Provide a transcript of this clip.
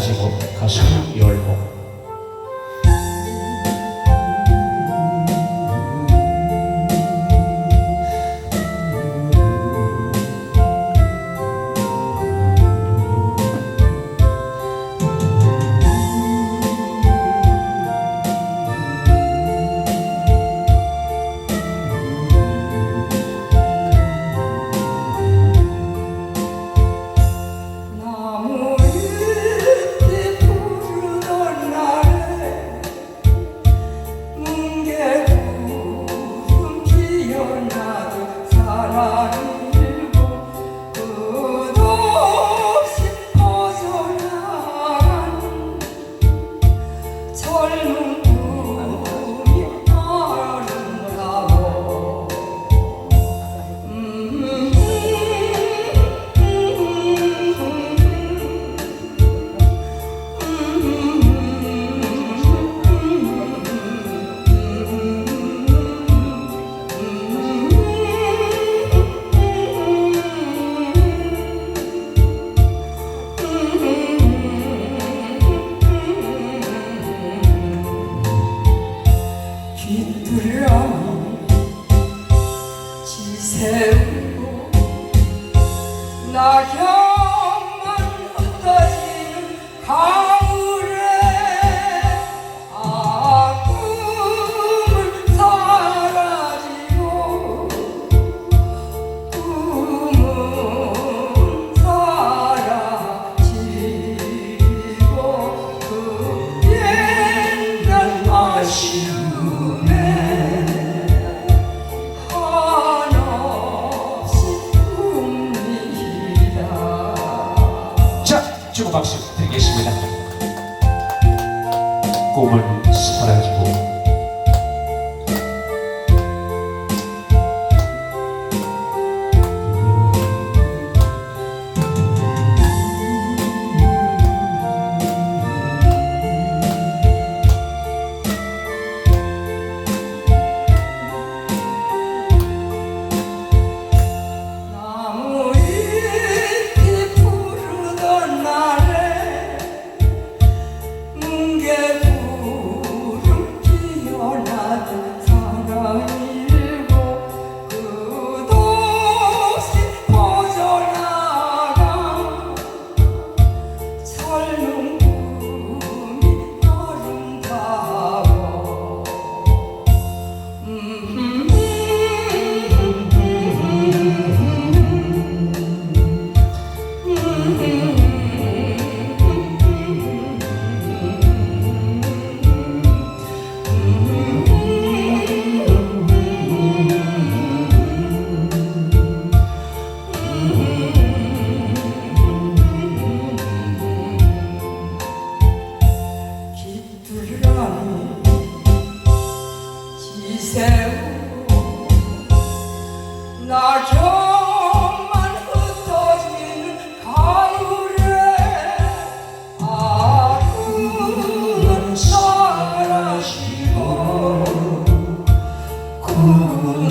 사라지고 가수 열봉 피어나도 사랑 지새우고 낙엽만 흩어지는 가을에 아픔은 사라지고 꿈은 사라지고 그 옛날 아쉬 자 주고 박수 드리겠습니다. 꿈은 사라지고 고운